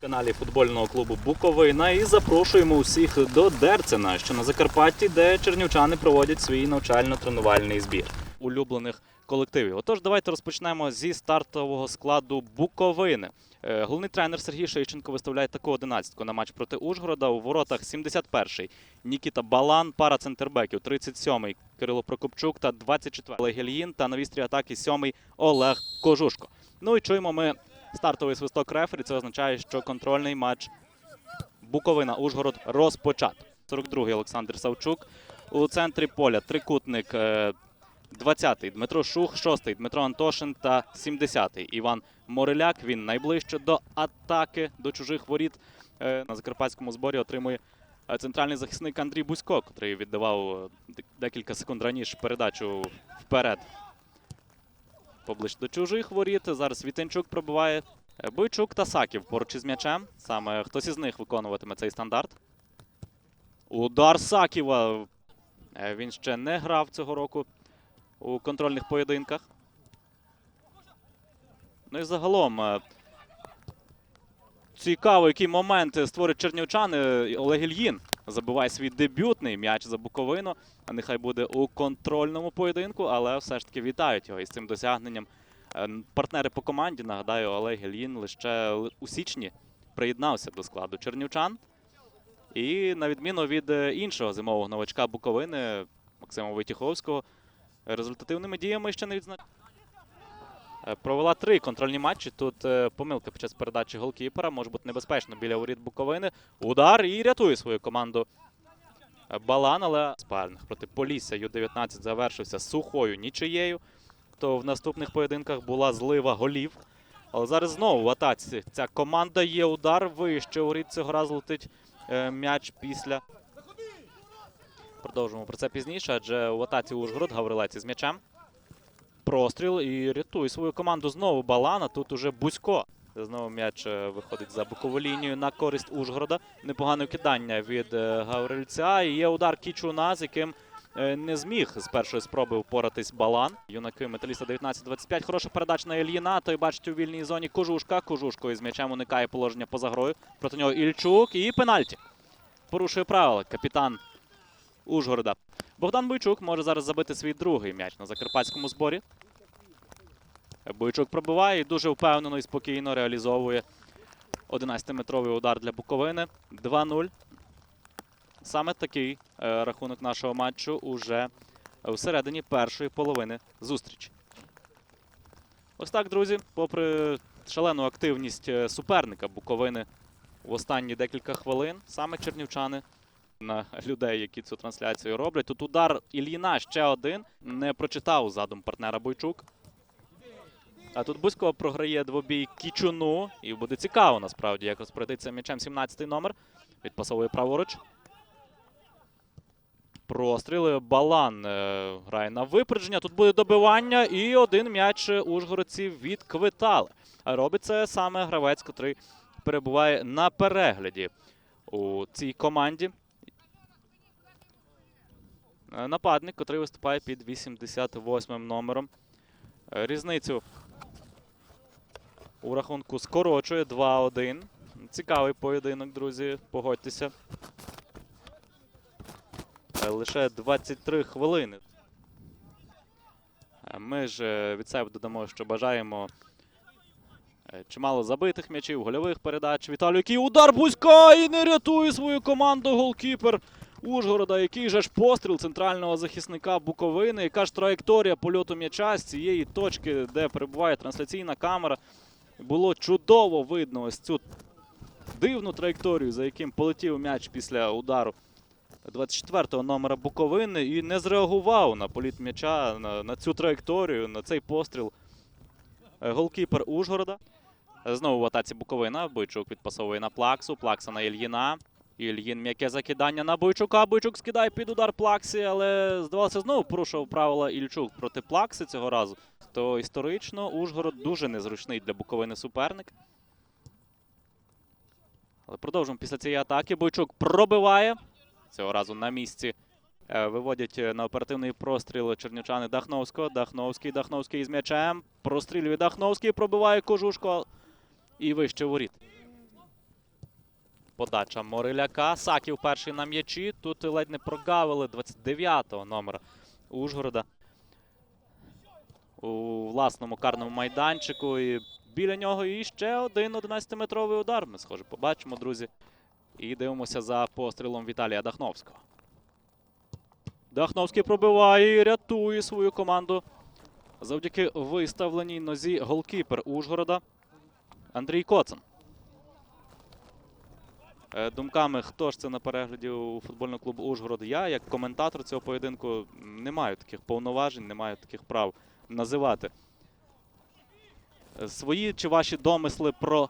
каналі футбольного клубу Буковина і запрошуємо усіх до Дерцена, що на Закарпатті, де чернівчани проводять свій навчально-тренувальний збір улюблених колективів. Отож, давайте розпочнемо зі стартового складу Буковини. Е, Головний тренер Сергій Шейченко виставляє таку одинадцятку на матч проти Ужгорода. У воротах 71-й Нікіта Балан, пара центрбеків, 37-й Кирило Прокопчук та 24-й Олег Ільїн та на вістрі атаки 7-й Олег Кожушко. Ну і чуємо ми стартовий свисток рефері. Це означає, що контрольний матч Буковина Ужгород розпочато. 42-й Олександр Савчук. У центрі поля трикутник е, 20-й Дмитро Шух, 6-й Дмитро Антошин та 70-й Іван Мореляк. Він найближче до атаки до чужих воріт. Е, На закарпатському зборі отримує е, центральний захисник Андрій Бузько, котрий віддавав е, декілька секунд раніше передачу вперед. Поближче до чужих воріт. Зараз Вітенчук пробиває. Е, Бойчук та Саків поруч із м'ячем. Саме хтось із них виконуватиме цей стандарт. Удар Саківа. Е, Він ще не грав цього року у контрольних поєдинках. Ну і загалом. е, Цікаво, який момент створить чернівчани. Олег Ільїн забиває свій дебютний м'яч за Буковину. Нехай буде у контрольному поєдинку, але все ж таки вітають його із цим досягненням. Е, Партнери по команді, нагадаю, Олег Ільїн лише у січні приєднався до складу чернівчан. І на відміну від е, іншого зимового новачка Буковини Максима Войтіховського, результативними діями ще не відзначає. Провела три контрольні матчі. Тут е, помилка під час передачі голкіпера може бути небезпечно біля воріт Буковини. Удар і рятує свою команду е, Балан, але спальних проти Полісся Ю-19 завершився сухою нічиєю. То в наступних поєдинках була злива голів. Але зараз знову в атаці ця команда є удар вище. У цього разу летить е, м'яч після. Продовжимо про це пізніше, адже в атаці Ужгород Гаврилець із м'ячем. Простріл і рятує свою команду знову Балана. Тут уже Бузько. Знову м'яч е, виходить за бокову лінію на користь Ужгорода. Непогане кидання від е, Гаврильця. І є удар Кічуна, з яким е, не зміг з першої спроби впоратись Балан. Юнаки металіста 19-25. Хороша передача на Ільїна. Той бачить у вільній зоні Кожушка. Кожушко із м'ячем уникає положення поза грою. Проти нього Ільчук і пенальті. Порушує правила капітан Ужгорода. Богдан Бойчук може зараз забити свій другий м'яч на закарпатському зборі. Бойчук пробиває і дуже впевнено і спокійно реалізовує 11-метровий удар для Буковини. 2-0. Саме такий е, рахунок нашого матчу уже всередині першої половини зустрічі. Ось так, друзі, попри шалену активність е, суперника Буковини в останні декілька хвилин, саме чернівчани на людей, які цю трансляцію роблять. Тут удар Ільїна ще один. Не прочитав задум партнера Бойчук. А тут Бузько програє двобій Кічуну. І буде цікаво насправді, як розпорядиться м'ячем 17-й номер. Відпасовує праворуч. Простріли. Балан е, грає на випередження. Тут буде добивання. І один м'яч ужгородці відквитали. А робить це саме гравець, котрий перебуває на перегляді у цій команді. Е, Нападник, котрий виступає під 88 номером. Е, Різницю у рахунку скорочує 2-1. Цікавий поєдинок, друзі. Погодьтеся. Е, Лише 23 хвилини. Ми ж від себе додамо, що бажаємо чимало забитих м'ячів, гольових передач. Віталій, який удар Бузька і не рятує свою команду голкіпер. Ужгорода, який же ж постріл центрального захисника Буковини, яка ж траєкторія польоту м'яча з цієї точки, де перебуває трансляційна камера. Було чудово видно ось цю дивну траєкторію, за яким полетів м'яч після удару 24-го номера Буковини і не зреагував на політ м'яча, на, на цю траєкторію, на цей постріл. Е, Голкіпер Ужгорода. Знову в атаці Буковина. Бойчук відпасовує на Плаксу. Плакса на Ільїна. Ільїн м'яке закидання на Бойчука. Бойчук скидає під удар Плаксі, але здавалося, знову порушував правила Ільчук проти Плакси цього разу. То історично Ужгород дуже незручний для Буковини суперник. Але продовжуємо після цієї атаки. Бойчук пробиває. Цього разу на місці. Е, Виводять е, на оперативний простріл чернівчани Дахновського. Дахновський, Дахновський з м'ячем. Прострілює Дахновський, пробиває кожушко і вище воріт. Подача Мориляка. Саків перший на м'ячі. Тут ледь не прогавили 29-го номера Ужгорода. У власному карному майданчику. І біля нього і ще один 11-метровий удар. Ми, схоже, побачимо, друзі. І дивимося за пострілом Віталія Дахновського. Дахновський пробиває і рятує свою команду. Завдяки виставленій нозі голкіпер Ужгорода Андрій Коцан. Е, Думками, хто ж це на перегляді у футбольного клубу Ужгород? Я, як коментатор цього поєдинку, не маю таких повноважень, не маю таких прав називати. Е, Свої чи ваші домисли про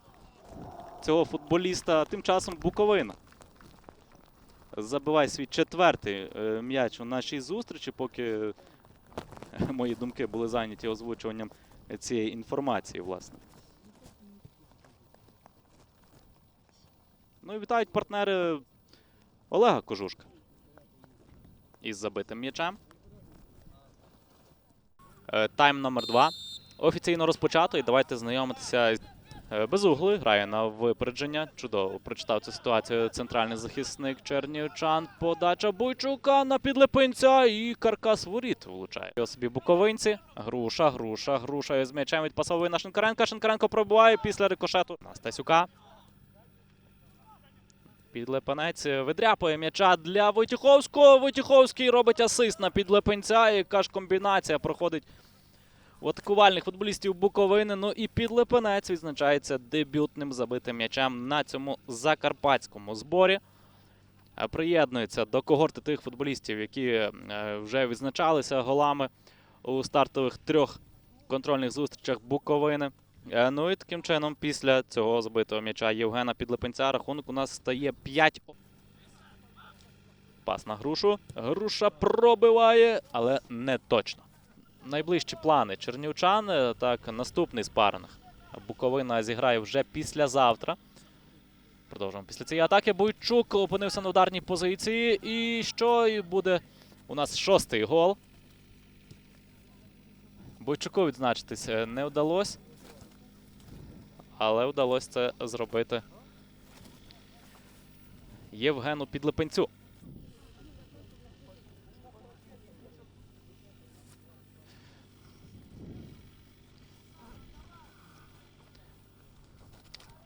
цього футболіста тим часом Буковина. Забиває свій четвертий е, м'яч у нашій зустрічі, поки мої думки були зайняті озвучуванням цієї інформації, власне. Ну і вітають партнери Олега Кожушка із забитим м'ячем. Е, Тайм номер два. Офіційно розпочато. І давайте знайомитися. Е, грає на випередження. Чудово прочитав цю ситуацію центральний захисник Чернівчан. Подача Бойчука на підлипинця і каркас воріт влучає. Собі буковинці. Груша, груша, груша з м'ячем відпасовує на Шинкаренка. Шинкаренко пробиває після рикошету на Стасюка. Підлепенець видряпує м'яча для Войтіховського. Войтіховський робить асист на підлепенця. Яка ж комбінація проходить у атакувальних футболістів Буковини. Ну і підлепенець відзначається дебютним забитим м'ячем на цьому закарпатському зборі. Е, Приєднується до когорти тих футболістів, які е, вже відзначалися голами у стартових трьох контрольних зустрічах Буковини. Е, Ну і таким чином, після цього забитого м'яча Євгена Підлипенця рахунок у нас стає 5. Пас на грушу. Груша пробиває, але не точно. Найближчі плани Чернівчан. е, Так, наступний спаринг. Буковина зіграє вже післязавтра. Продовжуємо після цієї атаки. Бойчук опинився на ударній позиції. І що І буде у нас шостий гол. Бойчуку відзначитись е, не вдалося. Але вдалося це зробити Євгену Підлипенцю.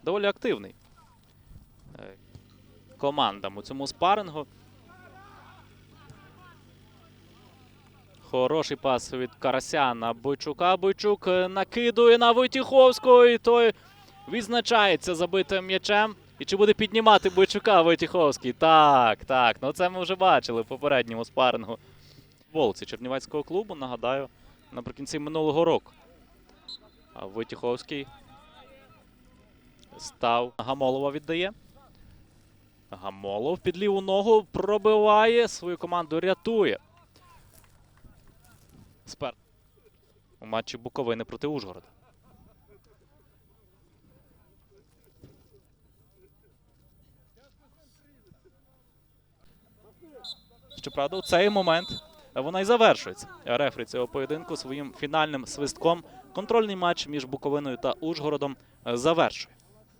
Доволі активний е, командам у цьому спарингу. Хороший пас від Карася на Бойчука. Бойчук е, накидує на Войтіховського, і той відзначається забитим м'ячем. І чи буде піднімати Бойчука Войтіховський? Так, так. Ну це ми вже бачили в попередньому спарингу. Волці Чернівецького клубу, нагадаю, наприкінці минулого року. А Войтіховський став. Гамолова віддає. Гамолов під ліву ногу пробиває, свою команду рятує. Спер. У матчі Буковини проти Ужгорода. Щоправда, у цей момент вона і завершується. Рефері цього поєдинку своїм фінальним свистком контрольний матч між Буковиною та Ужгородом е, завершує.